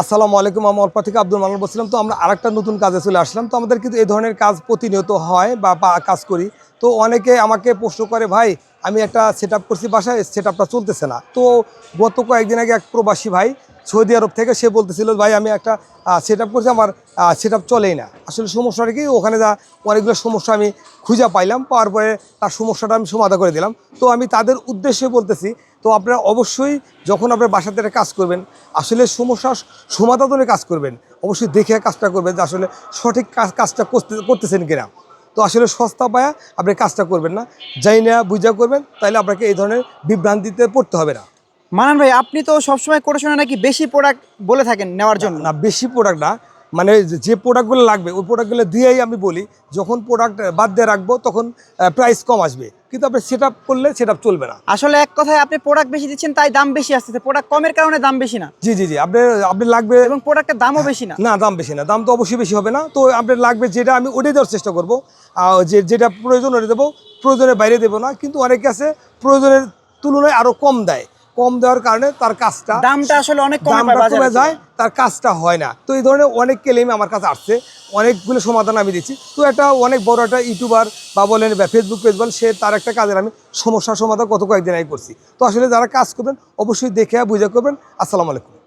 আসসালামু আলাইকুম, আমি অল্পা থেকে আব্দুল মালান বলছিলাম। তো আমরা আরেকটা নতুন কাজে চলে আসলাম। তো আমাদের কিন্তু এই ধরনের কাজ প্রতিনিয়ত হয় বা কাজ করি। তো অনেকে আমাকে প্রশ্ন করে, ভাই, আমি একটা সেট করছি বাসায় সেট চলতেছে না। তো গত কয়েকদিন আগে এক প্রবাসী ভাই সৌদি আরব থেকে সে বলতেছিল, ভাই, আমি একটা সেট আপ করছি, আমার সেট আপ চলেই না। আসলে সমস্যাটা কি, ওখানে যা অনেকগুলো সমস্যা আমি খুঁজে পাইলাম, পাওয়ার পরে তার সমস্যাটা আমি সমাধান করে দিলাম। তো আমি তাদের উদ্দেশ্যে বলতেছি, তো আপনারা অবশ্যই যখন আপনার বাসাতে একটা কাজ করবেন, আসলে সমস্যা সমাধানে কাজ করবেন, অবশ্যই দেখে কাজটা করবেন যে আসলে সঠিক কাজ, কাজটা করতে, করতেছেন কিনা। তো আসলে সস্তা পায়া আপনি কাজটা করবেন না, যাই না বুঝা করবেন তাহলে আপনাকে এই ধরনের বিভ্রান্তিতে পড়তে হবে না। মানান ভাই আপনি তো সবসময় করে শুনে নাকি বেশি প্রোডাক্ট বলে থাকেন নেওয়ার জন্য? না বেশি প্রোডাক্ট না। মানে যে প্রোডাক্টগুলো লাগবে ওই প্রোডাক্টগুলো দিয়েই আমি বলি যখন প্রোডাক্ট বাদ দিয়ে রাখব তখন প্রাইস কম আসবে। কিন্তু আপনি সেট করলে সেট চলবে না। আসলে এক কথায় আপনি প্রোডাক্ট বেশি দিচ্ছেন তাই দাম বেশি আসতেছে। প্রোডাক্ট কমের কারণে দাম বেশি না। জি জি জি আপনি আপনি লাগবে এবং প্রোডাক্টের দামও বেশি না। না দাম বেশি না দাম তো অবশ্যই বেশি হবে না। তো আপনার লাগবে যেটা আমি ওটাই দেওয়ার চেষ্টা করব। যে যেটা প্রয়োজন ওটা দেবো প্রয়োজনের বাইরে দেবো না। কিন্তু অনেকে আছে প্রয়োজনের তুলনায় আরও কম দেয়। কম দেওয়ার কারণে তার কাজটা দামটা আসলে অনেক কমে দামটা কমে যায় তার কাজটা হয় না। তো এই ধরনের অনেক ক্লেম আমার কাছে আসছে অনেকগুলো সমাধান আমি দিচ্ছি। তো এটা অনেক বড় একটা ইউটিউবার বা বলেন বা ফেসবুক পেজ বলেন সে তার একটা কাজের আমি সমস্যার সমাধান গত কয়েকদিন আগে করছি। তো আসলে যারা কাজ করবেন অবশ্যই দেখে বুঝে করবেন। আসসালামু আলাইকুম।